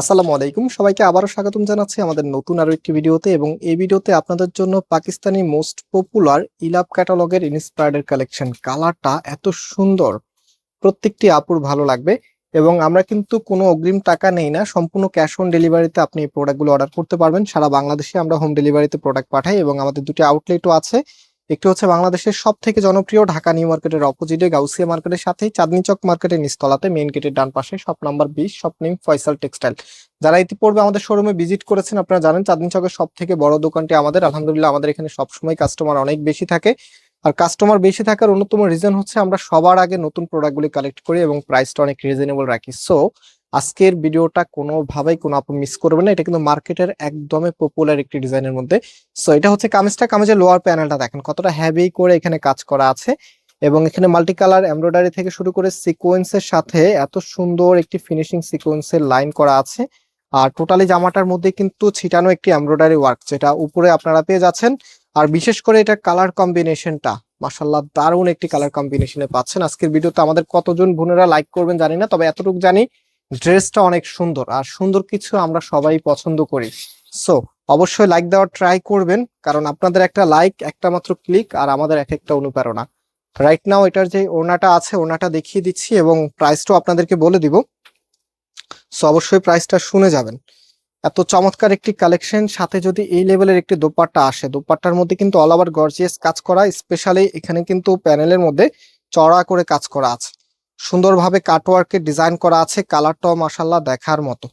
আসসালামু আলাইকুম। সবাইকে আবারও স্বাগতম জানাচ্ছি আমাদের নতুন আরও একটি ভিডিওতে এবং এই ভিডিওতে আপনাদের জন্য পাকিস্তানি মোস্ট পপুলার ইলাভ ক্যাটালগের ইন্সপায়ার্ডের কালেকশন কালারটা এত সুন্দর। প্রত্যেকটি আপুর ভালো লাগবে এবং আমরা কিন্তু কোনো অগ্রিম টাকা নেই না। সম্পূর্ণ ক্যাশ অন ডেলিভারিতে আপনি এই প্রোডাক্টগুলো অর্ডার করতে পারবেন। সারা বাংলাদেশে আমরা হোম ডেলিভারিতে প্রোডাক্ট পাঠাই এবং আমাদের দুটি আউটলেটও আছে। একটি হচ্ছে বাংলাদেশের সব থেকে জনপ্রিয় ঢাকা নিউ মার্কেটের অপোজিটে গাউসিয়া মার্কেটের সাথেই চাঁদনি চক মার্কেটের নিচতলাতে, মেইন গেটের ডান পাশে, শপ নাম্বার বিশ শপ নেম ফয়সাল টেক্সটাইল। যারা ইতিপূর্বে আমাদের শোরুমে ভিজিট করেছেন, আপনারা জানেন চাঁদনি চকের সব থেকে বড় দোকানটি আমাদের। আলহামদুলিল্লাহ, আমাদের এখানে সবসময় কাস্টমার অনেক বেশি থাকে। আর কাস্টমার বেশি থাকার অন্যতম রিজন হচ্ছে আমরা সবার আগে নতুন প্রোডাক্টগুলি কালেক্ট করি এবং প্রাইসটা অনেক রিজনেবল রাখি। সো আজকের ভিডিওটা কোনোভাবেই কোনো আপনি মিস করবেন না। এটা কিন্তু মার্কেটের একদমই পপুলার একটি ডিজাইনের মধ্যে। সো এটা হচ্ছে কামিজটা। কামিজের লোয়ার প্যানেলটা দেখেন, কতটা হ্যাভি করে এখানে কাজ করা আছে। এবং এখানে মাল্টি কালার এমব্রয়ডারি থেকে শুরু করে সিকোয়েন্সের সাথে এত সুন্দর একটি ফিনিশিং সিকোয়েন্সের লাইন করা আছে। আর টোটালি জামাটার মধ্যে কিন্তু ছিটানো একটি এমব্রয়ডারি ওয়ার্ক যেটা উপরে আপনারা পেয়ে যাচ্ছেন। আর বিশেষ করে এটা কালার কম্বিনেশনটা মাসাল্লাহ দারুণ একটি কালার কম্বিনেশনে পাচ্ছেন। আজকের ভিডিওতে আমাদের কতজন বোনেরা লাইক করবেন জানি না, তবে এতটুকু জানি ড্রেসটা অনেক সুন্দর। আর সুন্দর কিছু আমরা সবাই পছন্দ করি। সো অবশ্যই লাইক দেওয়ার ট্রাই করবেন, কারণ আপনাদের একটা লাইক একটা মাত্র ক্লিক আর আমাদের এক একটা অনুপ্রেরণা। রাইট নাও এটার যে ওড়নাটা আছে, ওড়নাটা দেখিয়ে দিচ্ছি এবং প্রাইসটাও আপনাদেরকে বলে দিব। সো অবশ্যই প্রাইসটা শুনে যাবেন। এত চমৎকার একটি কালেকশন সাথে যদি এই লেভেলের একটি দোপাট্টা আসে, দোপাট্টার মধ্যে কিন্তু অল ওভার গর্জিয়াস কাজ করা স্পেশালি এখানে কিন্তু প্যানেলের মধ্যে চড়া করে কাজ করা আছে। সুন্দরভাবে কাটওয়ার্কের ডিজাইন করা আছে কালারটাও মাসাল্লাহ দেখার মতো।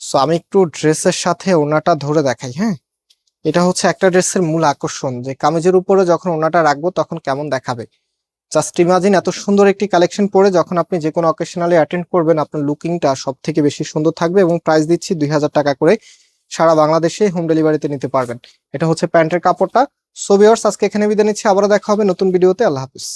সো আমি একটু ড্রেসের সাথে ওনাটা ধরে দেখাই হ্যাঁ? এটা হচ্ছে একটা ড্রেসের মূল আকর্ষণ, যে কামিজের উপরে যখন ওনাটা রাখব তখন কেমন দেখাবে। জাস্ট ইমাজিন এত সুন্দর একটি কালেকশন পরে যখন আপনি যে কোনো অকেশনালে অ্যাটেন্ড করবেন, আপনার লুকিংটা সব থেকে বেশি সুন্দর থাকবে এবং প্রাইস দিচ্ছি দুই হাজার টাকা করে। সারা বাংলাদেশে হোম ডেলিভারিতে নিতে পারবেন। এটা হচ্ছে প্যান্টের কাপড়টা। সো আজকে এখানে বিদায় নিচ্ছি। আবারও দেখা হবে নতুন ভিডিওতে আল্লাহ হাফিজ।